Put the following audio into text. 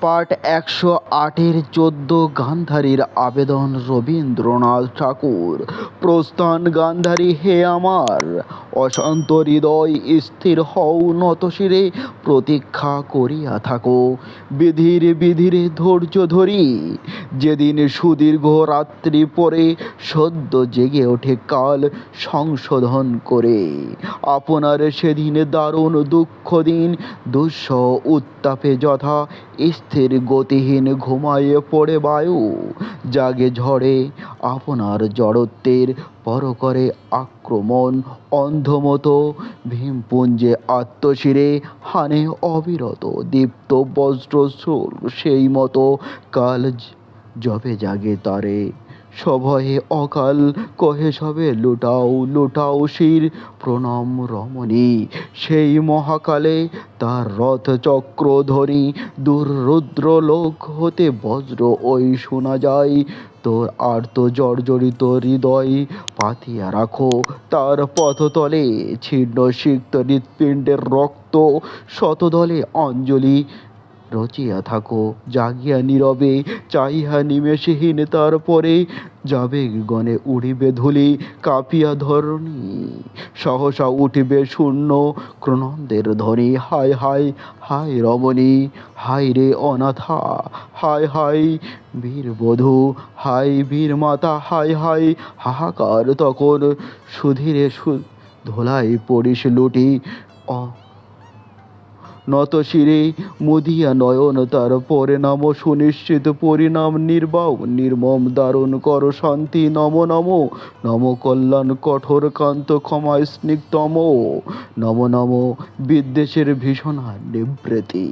Part একশো আটের চোদ্দ গান্ধারীর আবেদন রবীন্দ্রনাথ ঠাকুর। প্রস্থান, গান্ধারী, হে আমার! অশান্ত হৃদয়, স্থির হও নতশিরে প্রতীক্ষা করিয়া থাকো। বিধির বিধিরে ধৈর্য ধরি, যেদিন সুদীর্ঘ রাত্রি পরে সদ্য জেগে ওঠে কাল সংশোধন করে। আপনার সেদিন দারুণ দুঃখ দিন দুঃসহ উত্তাপে যথা স্থির গতিহীন ঘুমাইয়ে পড়ে বায়ু। জাগে ঝড়ে আপনার জড়ত্বের পর করে আক্রমণ অন্ধমতো। ভীমপুঞ্জে আত্মশিরে হানে অবিরত দীপ্ত বজ্রস্রোর সেই মতো কাল জবে জাগে তারে। সভয়ে অকাল কহে সবে, লুটাও লুটাও শির প্রণাম রমণী। সেই মহাকালে তার রথ চক্র ধরি দূর রুদ্র লোক হতে বজ্র ওই শোনা যায়। তোর আর তো জর্জরিত হৃদয় পাতিয়া রাখো, তার পথতলে ছিন্ন সিক্ত হৃৎপিণ্ডের রক্ত শতদলে অঞ্জলি রচিয়া থাকো, জাগিয়া নীরবে, চাহিয়া নিমেষহীন তারপরে যাবে গণে উড়িবে ধুলি, কাঁপিয়া ধরণী, সহসা উঠিবে শূন্য ক্রনন্দের ধ্বনি, হায় হায় হায় রমণী, হায় রে অনাথা, হায় হায় বীরবধূ হায় বীর মাতা, হায় হায় হাহাকার তখন সুধীরে সু ধোলাই পড়িস লুটি অ নত শিরে মুদিয়া নয়ন তার পরিণাম সুনিশ্চিত পরিণাম নির্বাও, নির্মম দারুণ কর শান্তি, নম নম নম কল্যাণ কঠোর কান্ত ক্ষমা স্নিগ্ধম নম নম বিদ্বেষের ভীষণা নিবৃত্তি